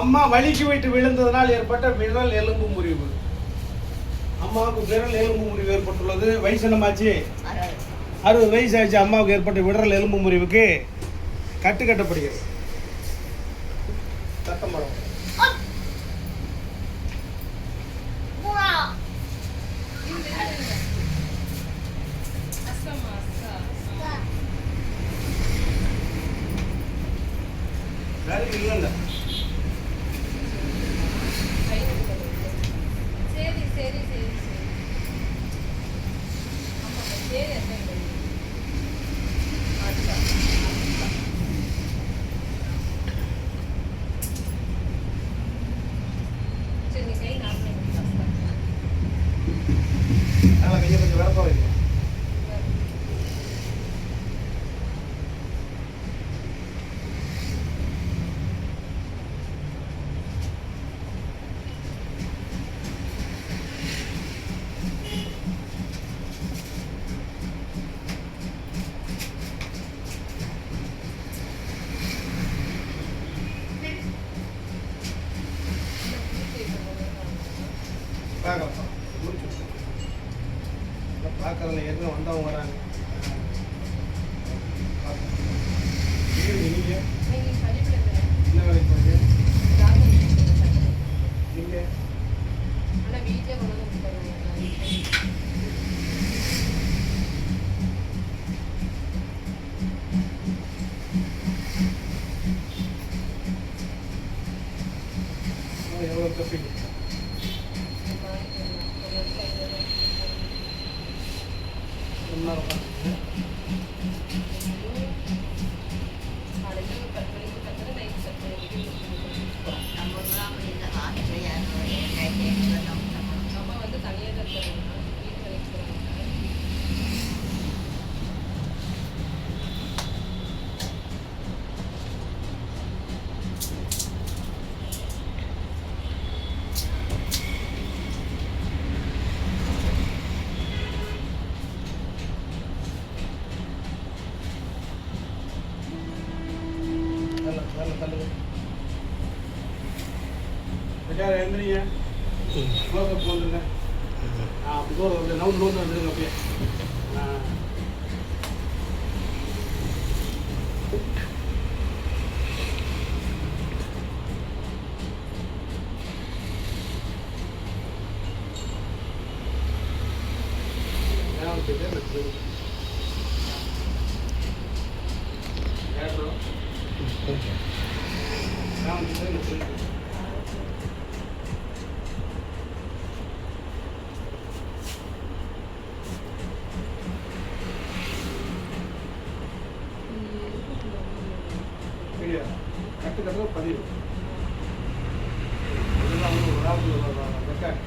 அம்மா வலிக்கு விட்டு விழுந்ததனால் ஏற்பட்ட விரல் எலும்பு முறிவு. அம்மாவுக்கு விரல் எலும்பு முறிவு ஏற்பட்டுள்ளது. வயசு என்னமாச்சு? அறுபது வயசு ஆச்சு அம்மாவுக்கு ஏற்பட்ட விரல் எலும்பு முறிவுக்கு கட்டு கட்டப்படுகிறது. சத்தம் படம். இல்லைல்ல. பார்க்கறதுல ஏற்கனவே வந்தவங்க வராங்க. நீங்கள் なの子 தள்ளு, தள்ளு, தள்ளுங்க. ரெடியா, எழுந்திரிங்க. close up வந்துருங்க. ஆ, அப்படி தூரம் வந்து நவுந்து நவுந்து வந்துருங்க அப்படியே. ஆ. ஏன் கட்டு கட்டு பதிவு. இதெல்லாம் வந்து ஒரு ஆள் ரெக்கார்ட்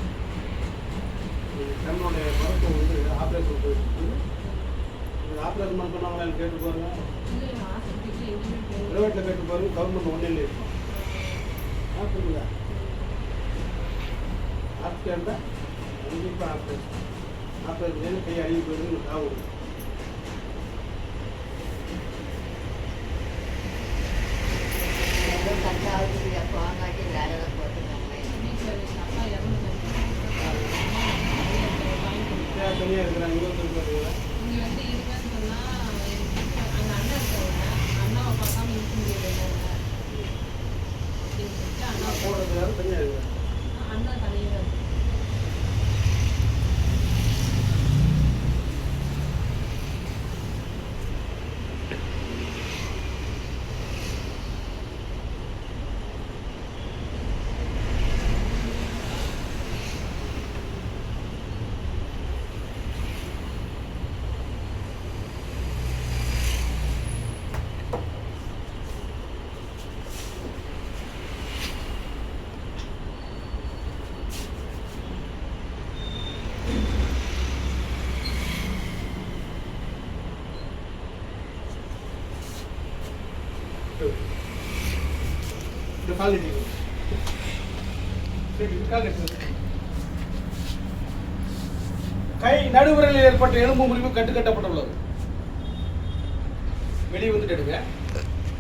கண்ணுடைய மருத்துவம் வந்து ஆப்ரேஷன் போயிட்டு ஆப்ரேஷன் பண்ணவங்களான்னு கேட்டு பாருங்க. ப்ரைவேட்டில் கேட்டு பாருங்க கவர்மெண்ட் ஒன்றும் இல்லை ஆ புரியுதா ஆப்ரேஷன் தான். கண்டிப்பாக ஆப்ரேஷன். ஆப்ரேஷன் கை அழுகி போயிருந்து ஆகும் தனியாக இருக்கிறாங்க இருபத்தஞ்சு பேர் இங்க வந்து இருப்பேன்னு சொன்னா அங்க அண்ணன் இருக்காங்க. அண்ணாவை பார்க்காம இருக்க அண்ணா போடுறது யாரும் தனியாக இருக்கிறாங்க. அண்ணா தனியாக கை நடுவிரலில் ஏற்பட்ட எலும்பு முறிவு கட்டுக்கட்டப்பட்டுள்ளது. வெளியே வந்துட்டு எடுங்க.